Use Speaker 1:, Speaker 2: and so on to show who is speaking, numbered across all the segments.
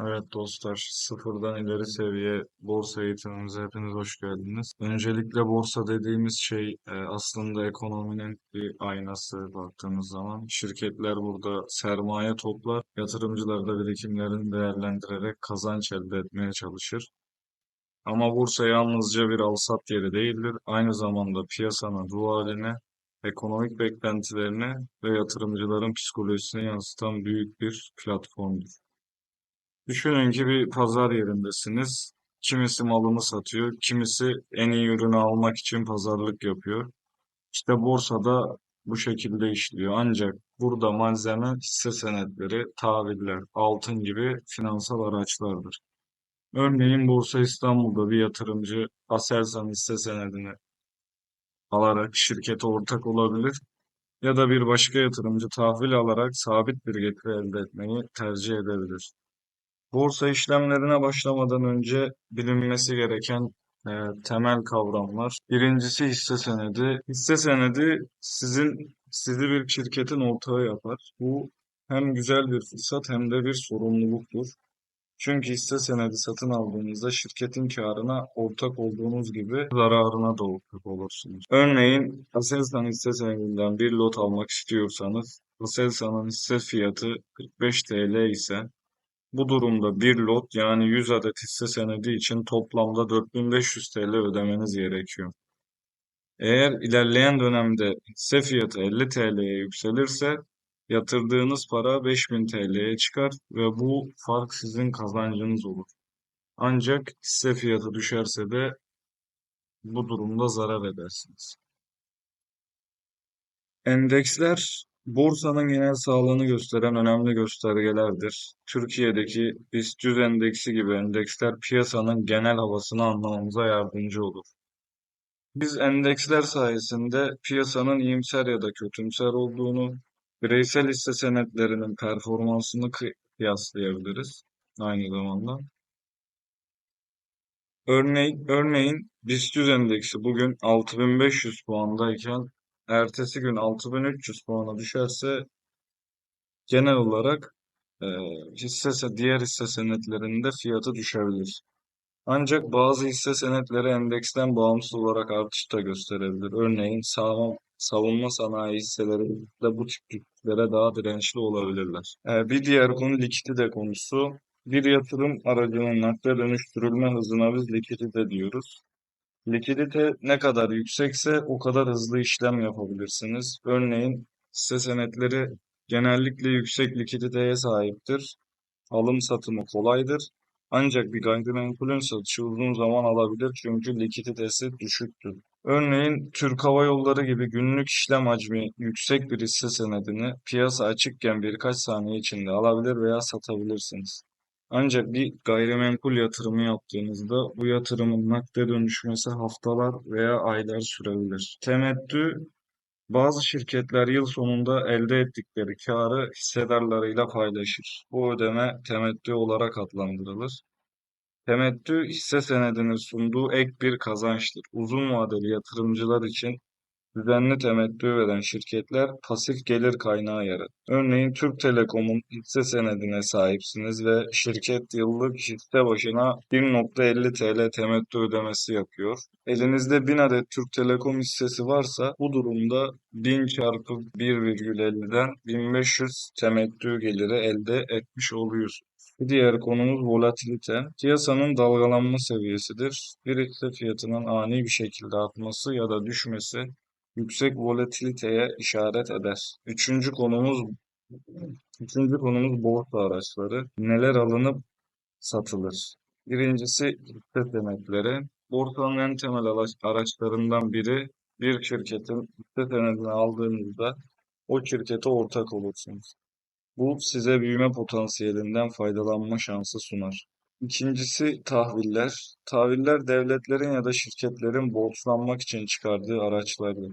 Speaker 1: Evet dostlar, sıfırdan ileri seviye borsa eğitimimize hepiniz hoş geldiniz. Öncelikle borsa dediğimiz şey e, aslında ekonominin bir aynası baktığımız zaman. Şirketler burada sermaye toplar, yatırımcılar da birikimlerini değerlendirerek kazanç elde etmeye çalışır. Ama borsa yalnızca bir alsat yeri değildir. Aynı zamanda piyasanın ruh haline, ekonomik beklentilerini ve yatırımcıların psikolojisini yansıtan büyük bir platformdur. Düşünün ki bir pazar yerindesiniz. Kimisi malını satıyor, kimisi en iyi ürünü almak için pazarlık yapıyor. İşte borsada bu şekilde işliyor. Ancak burada malzeme hisse senetleri, tahviller, altın gibi finansal araçlardır. Örneğin Borsa İstanbul'da bir yatırımcı Aselsan hisse senedini alarak şirkete ortak olabilir ya da bir başka yatırımcı tahvil alarak sabit bir getiri elde etmeyi tercih edebilir. Borsa işlemlerine başlamadan önce bilinmesi gereken e, temel kavramlar. Birincisi hisse senedi. Hisse senedi sizin sizi bir şirketin ortağı yapar. Bu hem güzel bir fırsat hem de bir sorumluluktur. Çünkü hisse senedi satın aldığınızda şirketin karına ortak olduğunuz gibi zararına da ortak olursunuz. Örneğin Aselsan hisse senedinden bir lot almak istiyorsanız Aselsan'ın hisse fiyatı 45 TL ise bu durumda bir lot yani 100 adet hisse senedi için toplamda 4500 TL ödemeniz gerekiyor. Eğer ilerleyen dönemde hisse fiyatı 50 TL'ye yükselirse yatırdığınız para 5000 TL'ye çıkar ve bu fark sizin kazancınız olur. Ancak hisse fiyatı düşerse de bu durumda zarar edersiniz. Endeksler borsanın genel sağlığını gösteren önemli göstergelerdir. Türkiye'deki BIST 100 endeksi gibi endeksler piyasanın genel havasını anlamamıza yardımcı olur. Biz endeksler sayesinde piyasanın iyimser ya da kötümser olduğunu, bireysel hisse senetlerinin performansını kıyaslayabiliriz aynı zamanda. Örneğin, örneğin BIST 100 endeksi bugün 6500 puandayken ertesi gün 6300 puana düşerse genel olarak e, hisse diğer hisse senetlerinde fiyatı düşebilir. Ancak bazı hisse senetleri endeksten bağımsız olarak artış da gösterebilir. Örneğin savunma, savunma sanayi hisseleri de bu tip düşüşlere daha dirençli olabilirler. E, bir diğer konu likidite konusu. Bir yatırım aracının nakde dönüştürülme hızına biz likidite diyoruz. Likidite ne kadar yüksekse o kadar hızlı işlem yapabilirsiniz. Örneğin hisse senetleri genellikle yüksek likiditeye sahiptir. Alım satımı kolaydır. Ancak bir gayrimenkulün satışı uzun zaman alabilir çünkü likiditesi düşüktür. Örneğin Türk Hava Yolları gibi günlük işlem hacmi yüksek bir hisse senedini piyasa açıkken birkaç saniye içinde alabilir veya satabilirsiniz. Ancak bir gayrimenkul yatırımı yaptığınızda bu yatırımın nakde dönüşmesi haftalar veya aylar sürebilir. Temettü bazı şirketler yıl sonunda elde ettikleri karı hissedarlarıyla paylaşır. Bu ödeme temettü olarak adlandırılır. Temettü hisse senedinin sunduğu ek bir kazançtır. Uzun vadeli yatırımcılar için Düzenli temettü veren şirketler pasif gelir kaynağı yaratır. Örneğin Türk Telekom'un hisse senedine sahipsiniz ve şirket yıllık hisse başına 1.50 TL temettü ödemesi yapıyor. Elinizde 1000 adet Türk Telekom hissesi varsa bu durumda 1000 çarpı 1,50'den 1500 temettü geliri elde etmiş oluyorsunuz. Bir diğer konumuz volatilite. Piyasanın dalgalanma seviyesidir. Bir hisse fiyatının ani bir şekilde artması ya da düşmesi yüksek volatiliteye işaret eder. Üçüncü konumuz üçüncü konumuz borsa araçları. Neler alınıp satılır? Birincisi hisse senetleri. Borsanın en temel araçlarından biri bir şirketin hisse senedini aldığınızda o şirkete ortak olursunuz. Bu size büyüme potansiyelinden faydalanma şansı sunar. İkincisi tahviller. Tahviller devletlerin ya da şirketlerin borçlanmak için çıkardığı araçlardır.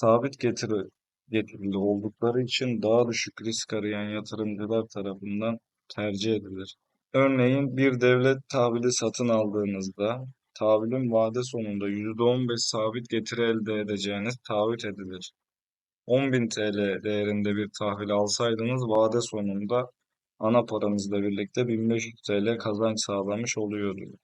Speaker 1: Sabit getiri getirili oldukları için daha düşük risk arayan yatırımcılar tarafından tercih edilir. Örneğin bir devlet tahvili satın aldığınızda tahvilin vade sonunda %15 sabit getiri elde edeceğiniz taahhüt edilir. 10.000 TL değerinde bir tahvil alsaydınız vade sonunda ana paramızla birlikte 1500 TL kazanç sağlamış oluyordu.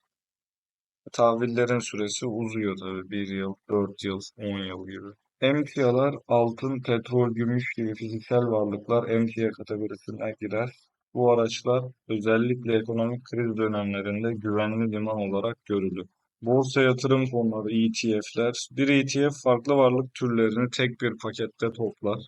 Speaker 1: Tahvillerin süresi uzuyor tabii. 1 yıl, 4 yıl, 10 yıl gibi. Emtialar altın, petrol, gümüş gibi fiziksel varlıklar emtia kategorisine girer. Bu araçlar özellikle ekonomik kriz dönemlerinde güvenli liman olarak görülür. Borsa yatırım fonları ETF'ler. Bir ETF farklı varlık türlerini tek bir pakette toplar.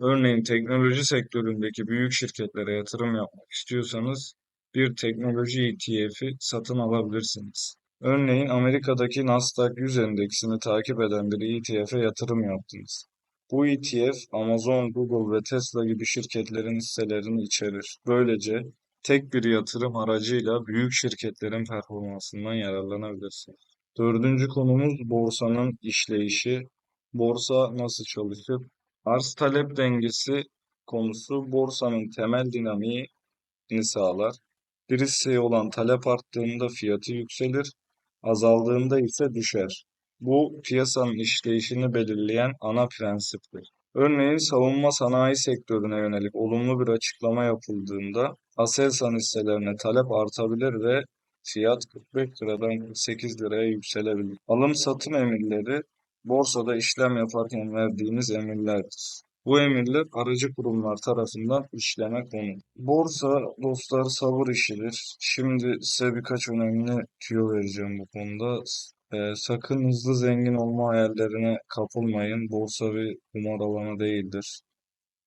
Speaker 1: Örneğin teknoloji sektöründeki büyük şirketlere yatırım yapmak istiyorsanız bir teknoloji ETF'i satın alabilirsiniz. Örneğin Amerika'daki Nasdaq 100 endeksini takip eden bir ETF'e yatırım yaptınız. Bu ETF Amazon, Google ve Tesla gibi şirketlerin hisselerini içerir. Böylece tek bir yatırım aracıyla büyük şirketlerin performansından yararlanabilirsiniz. Dördüncü konumuz borsanın işleyişi. Borsa nasıl çalışır? Arz talep dengesi konusu borsanın temel dinamiğini sağlar. Bir hisseye olan talep arttığında fiyatı yükselir, azaldığında ise düşer. Bu piyasanın işleyişini belirleyen ana prensiptir. Örneğin savunma sanayi sektörüne yönelik olumlu bir açıklama yapıldığında Aselsan hisselerine talep artabilir ve fiyat 45 liradan 48 liraya yükselebilir. Alım satım emirleri borsada işlem yaparken verdiğiniz emirlerdir. Bu emirler aracı kurumlar tarafından işleme konur. Borsa dostlar sabır işidir. Şimdi size birkaç önemli tüyo vereceğim bu konuda. Ee, sakın hızlı zengin olma hayallerine kapılmayın. Borsa bir kumar alanı değildir.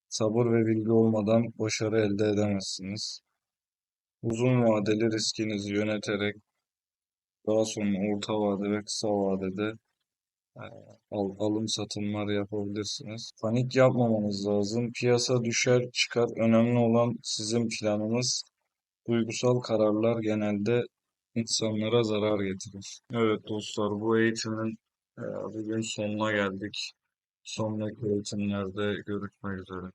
Speaker 1: Sabır ve bilgi olmadan başarı elde edemezsiniz. Uzun vadeli riskinizi yöneterek daha sonra orta vade ve kısa vadede al- alım satımlar yapabilirsiniz. Panik yapmamanız lazım. Piyasa düşer çıkar. Önemli olan sizin planınız. Duygusal kararlar genelde insanlara zarar getirir. Evet dostlar bu eğitimin e, bugün sonuna geldik. Sonraki eğitimlerde görüşmek üzere.